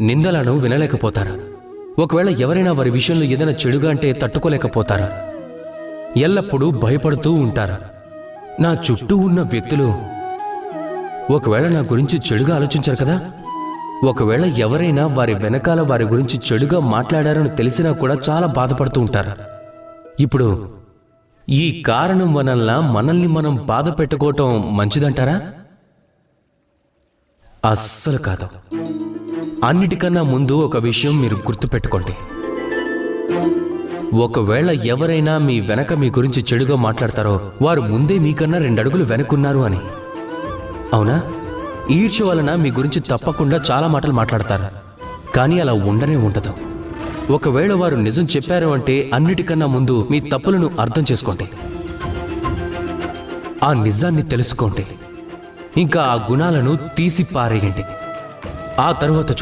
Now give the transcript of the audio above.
నిందలను వినలేకపోతారా. ఒకవేళ ఎవరైనా వారి విషయంలో ఏదైనా చెడుగా అంటే తట్టుకోలేకపోతారా. ఎల్లప్పుడూ భయపడుతూ ఉంటారా. నా చుట్టూ ఉన్న వ్యక్తులు ఒకవేళ నా గురించి చెడుగా ఆలోచించారు కదా? ఒకవేళ ఎవరైనా వారి వెనకాల వారి గురించి చెడుగా మాట్లాడారని తెలిసినా కూడా చాలా బాధపడుతూ ఉంటారు. ఇప్పుడు ఈ కారణం వలన మనల్ని మనం బాధ పెట్టుకోవటం మంచిదంటారా? అస్సలు కాదు. అన్నిటికన్నా ముందు ఒక విషయం మీరు గుర్తుపెట్టుకోండి. ఒకవేళ ఎవరైనా మీ వెనక మీ గురించి చెడుగా మాట్లాడతారో వారు ముందే మీకన్నా రెండు అడుగులు వెనక్కున్నారు అని. అవునా? ఈర్ష్య వలన మీ గురించి తప్పకుండా చాలా మాటలు మాట్లాడతారు. కానీ అలా ఉండనే ఉండదు. ఒకవేళ వారు నిజం చెప్పారు అంటే అన్నిటికన్నా ముందు మీ తప్పులను అర్థం చేసుకోండి. ఆ నిజాన్ని తెలుసుకోండి. ఇంకా ఆ గుణాలను తీసి పారేయండి ఆ తర్వాత